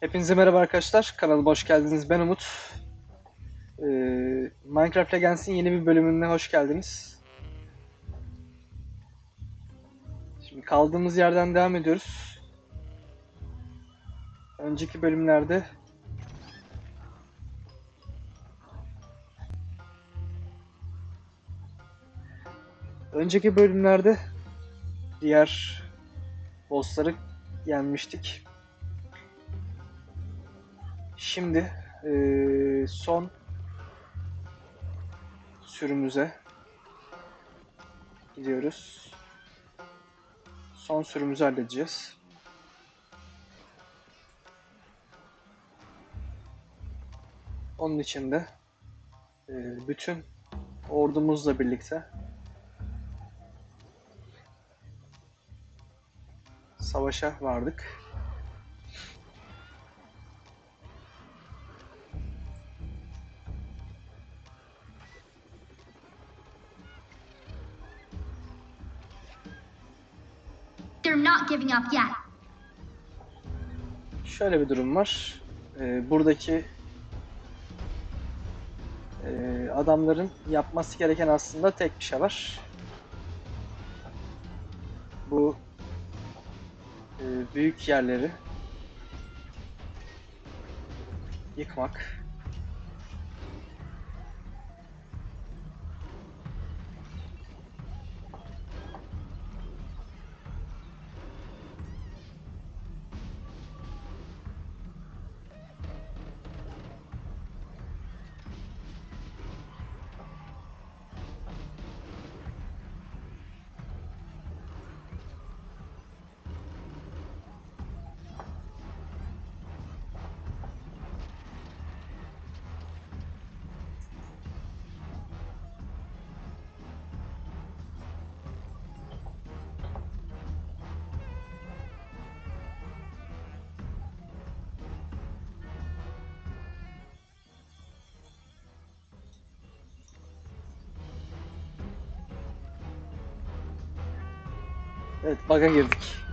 Hepinize merhaba arkadaşlar. Kanalıma hoş geldiniz. Ben Umut. Ee, Minecraft Legends'in yeni bir bölümüne hoş geldiniz. Şimdi kaldığımız yerden devam ediyoruz. Önceki bölümlerde Önceki bölümlerde diğer bossları yenmiştik. Şimdi eee, son sürümüze gidiyoruz. Son sürümümüzü halledeceğiz. Onun için de eee, bütün ordumuzla birlikte savaşa vardık. They're not giving up yet. Şöyle bir durum var. Ee, buradaki e, adamların yapması gereken aslında tek bir şey var. Bu büyük yerleri yıkmak. Evet, bug'a girdik.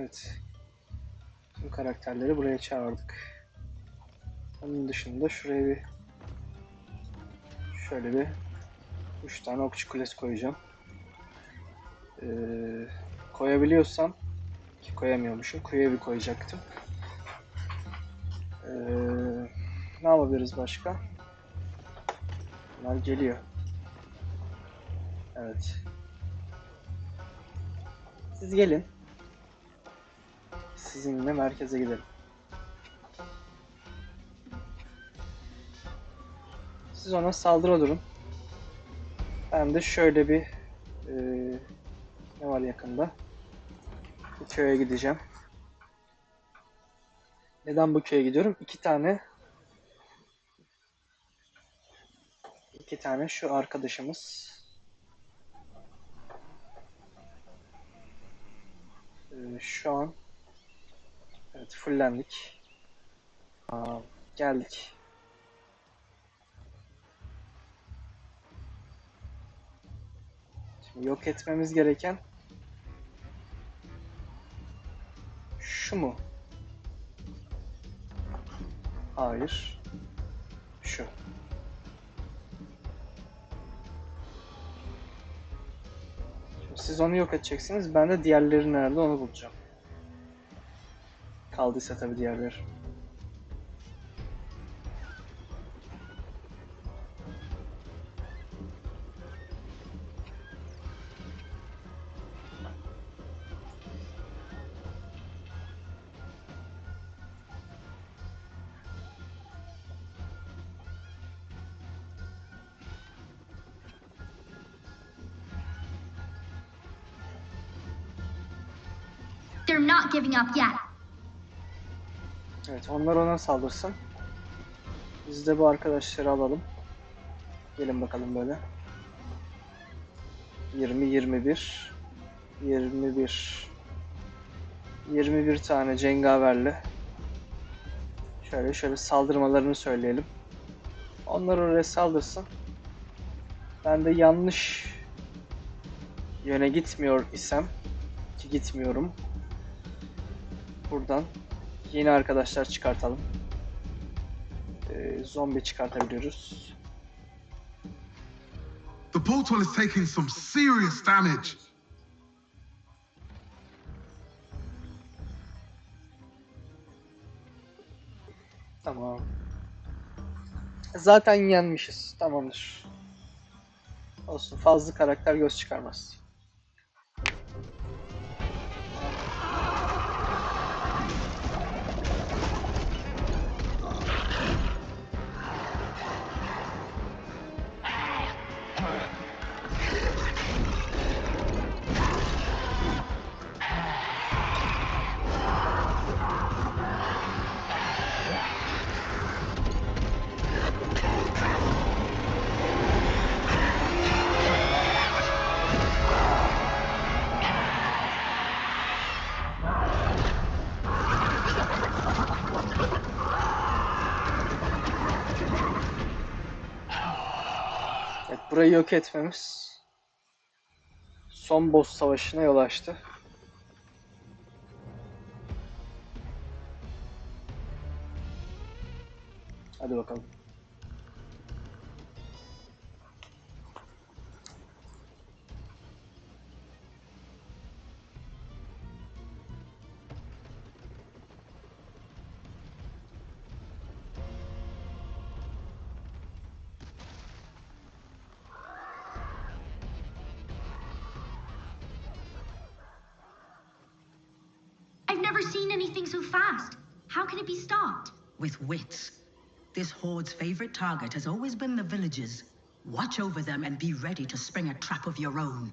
Evet. Tüm karakterleri buraya çağırdık. Onun dışında şuraya bir şöyle bir üç tane okçu kulesi koyacağım. Ee, koyabiliyorsam ki koyamıyormuşum. Kuyuya bir koyacaktım. Ee, ne yapabiliriz başka? Bunlar geliyor. Evet. Siz gelin sizinle merkeze gidelim. Siz ona saldırı durun. Ben de şöyle bir eee, ne var yakında? Bir köye gideceğim. Neden bu köye gidiyorum? İki tane iki tane şu arkadaşımız eee, şu an Evet, fullendik. Aa, geldik. Şimdi yok etmemiz gereken şu mu? Hayır. Şu. Şimdi siz onu yok edeceksiniz. Ben de diğerleri nerede onu bulacağım. Kaldıysa tabii diğerler. They're not giving up yet. Evet onlar ona saldırsın. Biz de bu arkadaşları alalım. Gelin bakalım böyle. 20 21 21 21 tane cengaverle şöyle şöyle saldırmalarını söyleyelim. Onlar oraya saldırsın. Ben de yanlış yöne gitmiyor isem ki gitmiyorum. Buradan yeni arkadaşlar çıkartalım. Ee, zombi çıkartabiliyoruz. The portal is taking some serious damage. Tamam. Zaten yenmişiz. Tamamdır. Olsun. Fazla karakter göz çıkarmaz. Burayı yok etmemiz son boss savaşına yol açtı. Hadi bakalım. I've never seen anything so fast. How can it be stopped? with wits. This horde's favorite target has always been the villagers. Watch over them and be ready to spring a trap of your own.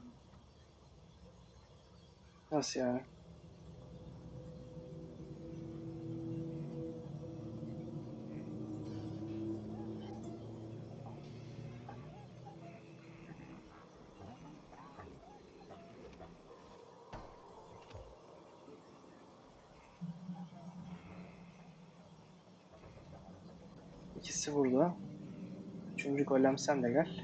Nasıl yani? İkisi burada. Üçüncü golem sen de gel.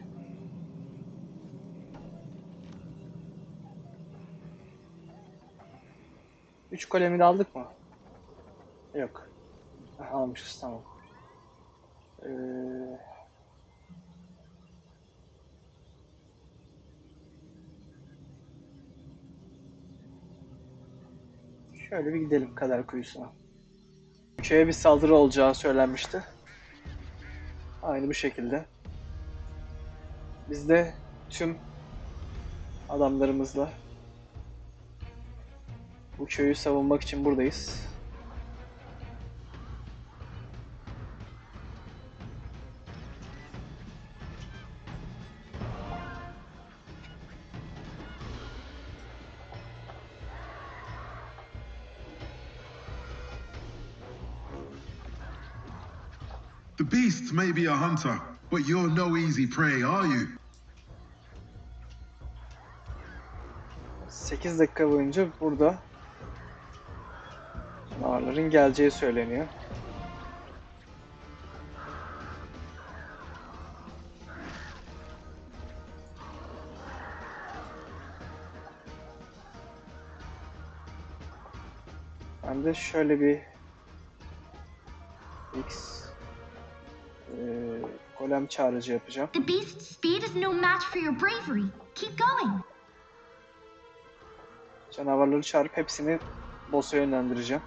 Üç golemi de aldık mı? Yok. Almışız tamam. Ee... Şöyle bir gidelim kader kuyusuna. Köye bir saldırı olacağı söylenmişti. Aynı bu şekilde. Biz de tüm adamlarımızla bu köyü savunmak için buradayız. May be a hunter, but you're no easy prey, are you? 8 dakika boyunca burada canavarların geleceği söyleniyor. Ben de şöyle bir X golem çağrıcı yapacağım. The beast's speed is no match for your bravery. Keep going. Canavarları çağırıp hepsini boss'a yönlendireceğim.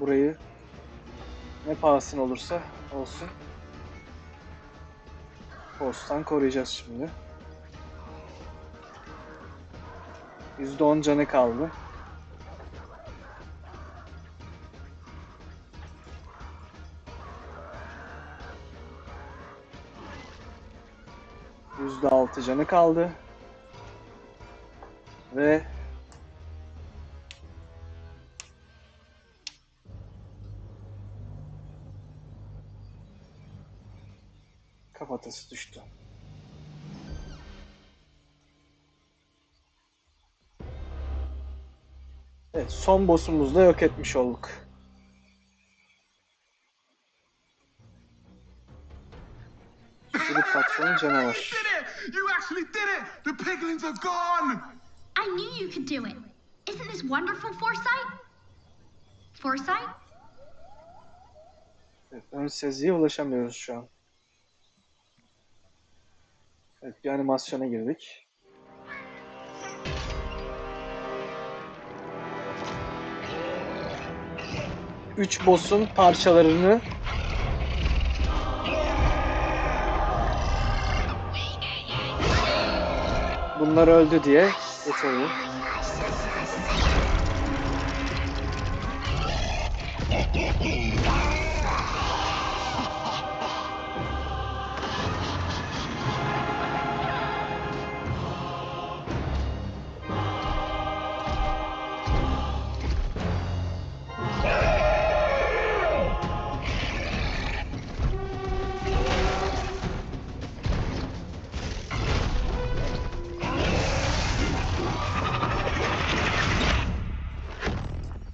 Burayı ne pahasına olursa olsun Boss'tan koruyacağız şimdi. %10 canı kaldı. %6 canı kaldı. Ve kafatası düştü. Evet, son boss'umuzu da yok etmiş olduk. Sürü patron canavar. You actually did it! The piglins are gone! I knew you could do it. Isn't this wonderful foresight? Foresight? Evet, ön seziye ulaşamıyoruz şu an. Evet, bir animasyona girdik. Üç boss'un parçalarını Bunlar öldü diye getirdim.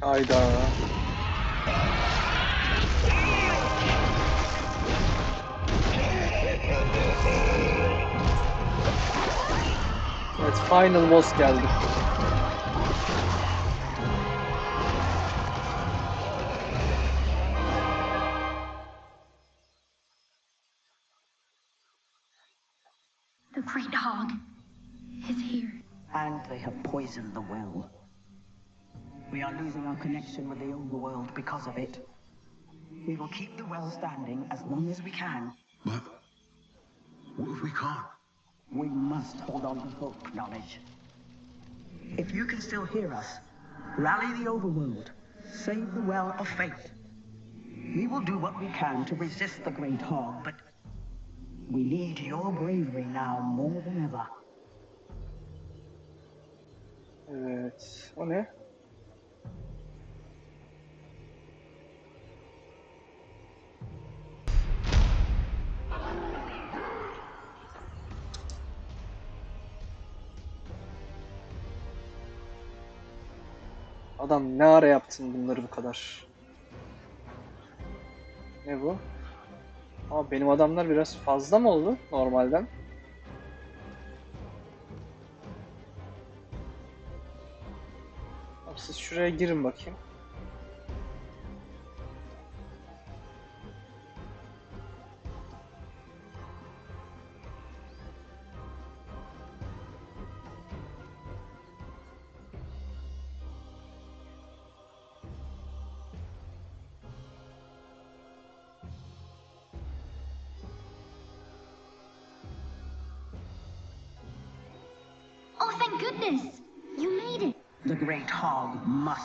Hayda. Evet, final boss geldi. The great hog is here. And they have poisoned the well. We are losing our connection with the overworld because of it. We will keep the well standing as long as we can. But what if we can't? We must hold on to hope, knowledge. If you can still hear us, rally the overworld. Save the well of faith. We will do what we can to resist the great hog, but we need your bravery now more than ever. Evet, o ne? Adam ne ara yaptın bunları bu kadar? Ne bu? Ama benim adamlar biraz fazla mı oldu normalden? Siz şuraya girin bakayım.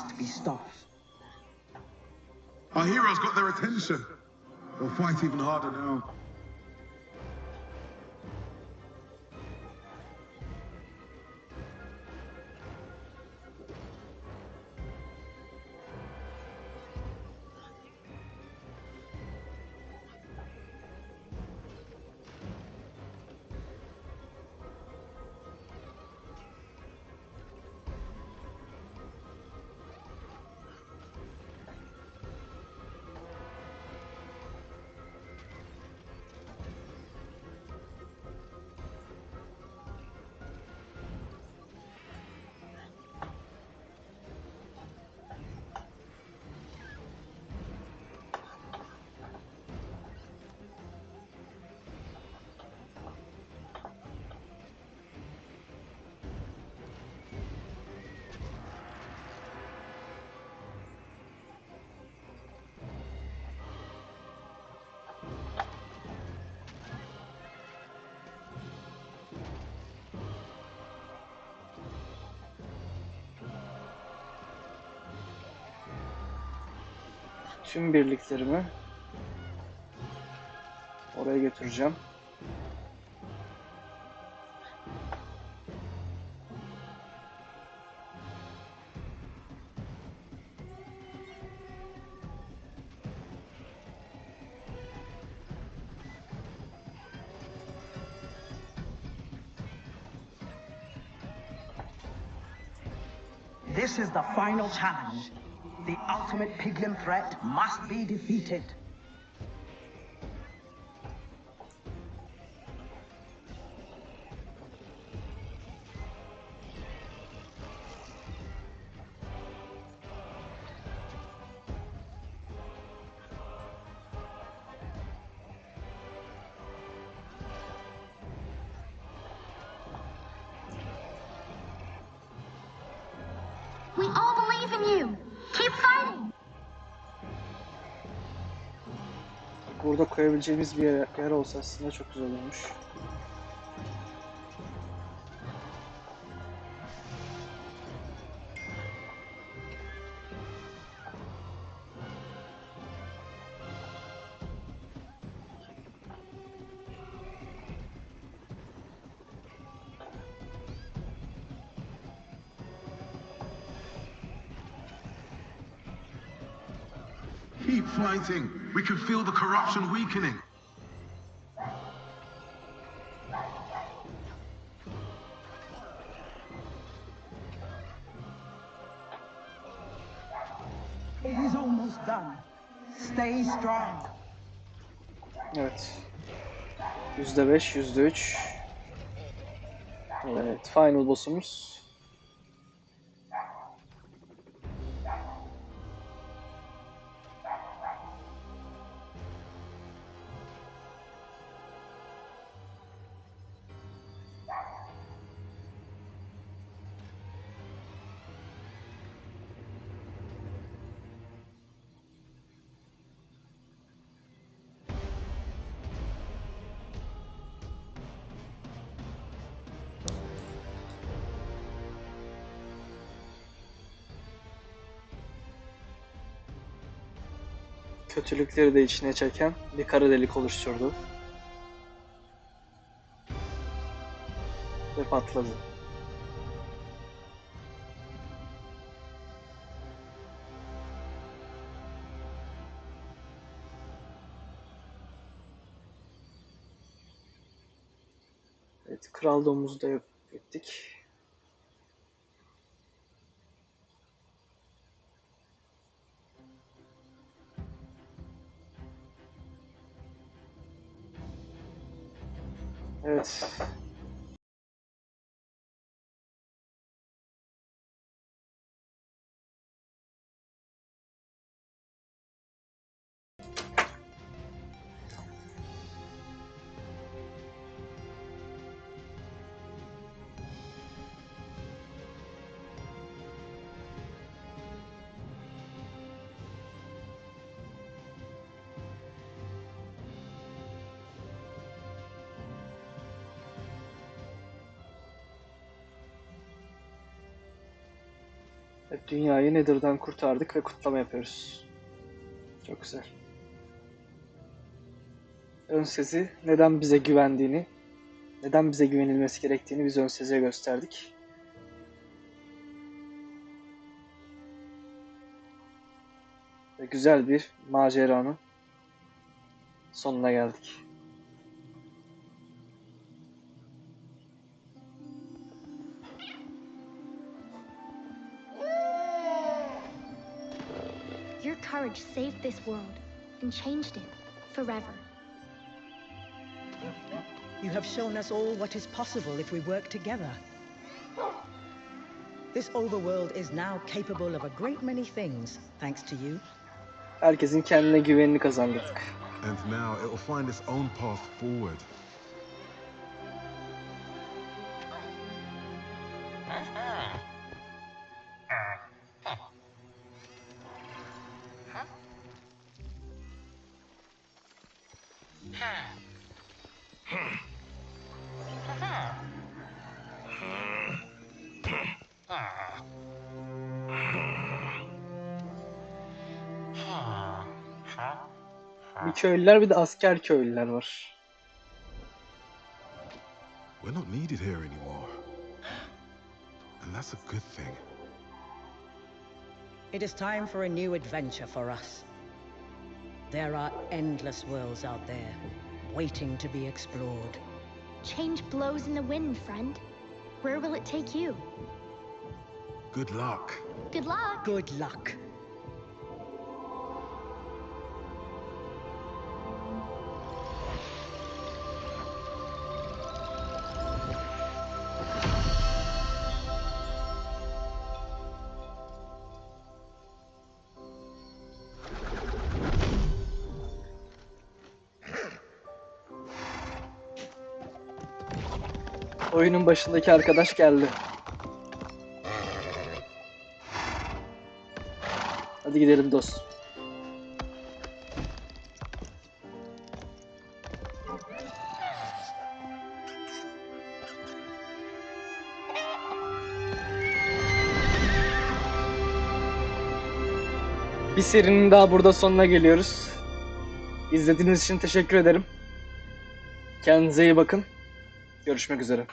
Must be stopped. Our heroes got their attention. They'll fight even harder now. Tüm birliklerimi oraya götüreceğim. This is the final challenge. The ultimate piglin threat must be defeated. Burada koyabileceğimiz bir yer, yer olsa aslında çok güzel olmuş. Feel the corruption weakening. It is almost done. Stay strong. Evet. Yüzde beş, yüzde üç. Evet, final boss'umuz. Kötülükleri de içine çeken bir kara delik oluşturdu. Ve patladı. Evet, kral domuzu da yok ettik. Evet. Dünyayı Nether'dan kurtardık ve kutlama yapıyoruz. Çok güzel. Ön sezi neden bize güvendiğini, neden bize güvenilmesi gerektiğini biz ön seziye gösterdik. Ve güzel bir maceranın sonuna geldik. Courage saved this world and changed it forever. You have shown us all what is possible if we work together. This overworld is now capable of a great many things, thanks to you. Herkesin kendine güvenini kazandırdık. And now it will find its own path forward. Köylüler bir de asker köylüler var. We're not needed here anymore. And that's a good thing. It is time for a new adventure for us. There are endless worlds out there, waiting to be explored. Change blows in the wind, friend. Where will it take you? Good luck. Good luck. Good luck. Oyunun başındaki arkadaş geldi. Hadi gidelim dostum. Bir serinin daha burada sonuna geliyoruz. İzlediğiniz için teşekkür ederim. Kendinize iyi bakın. Görüşmek üzere.